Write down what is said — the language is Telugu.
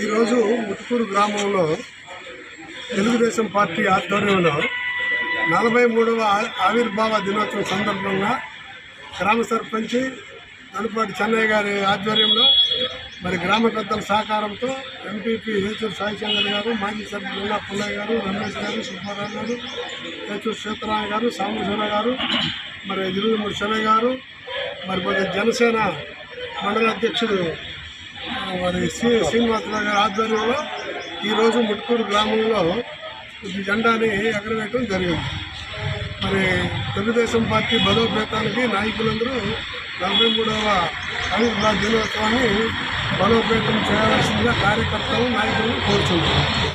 ఈరోజు ముటుకూరు గ్రామంలో తెలుగుదేశం పార్టీ ఆధ్వర్యంలో నలభై మూడవ ఆవిర్భావ దినోత్సవం సందర్భంగా గ్రామ సర్పంచి నలుపాటి చెన్నయ్య గారి ఆధ్వర్యంలో మరి గ్రామ పెద్దల సహకారంతో ఎంపీపీ హేచూర్ సాయిచంద్ర గారు మాజీ సభ్యులు ఉన్నా పుల్లయ్య గారు రమేష్ గారు సుబ్బారావు గారు హేచూర్ సీతారామ గారు సాంబశివరావు గారు మరి ఇరువుమూడి శనయ్య గారు మరి మరి జనసేన మండల అధ్యక్షుడు మరి శ్రీ శ్రీనివాసరావు గారి ఆధ్వర్యంలో ఈరోజు ముట్కూరు గ్రామంలో ఈ జెండాని ఎగరవేయటం జరిగింది. మరి తెలుగుదేశం పార్టీ బలోపేతానికి నాయకులందరూ నలభై మూడవ ఆవిర్భావ దినోత్సవాన్ని బలోపేతం చేయాల్సిందిగా కార్యకర్తలు నాయకులను కోరుచున్నారు.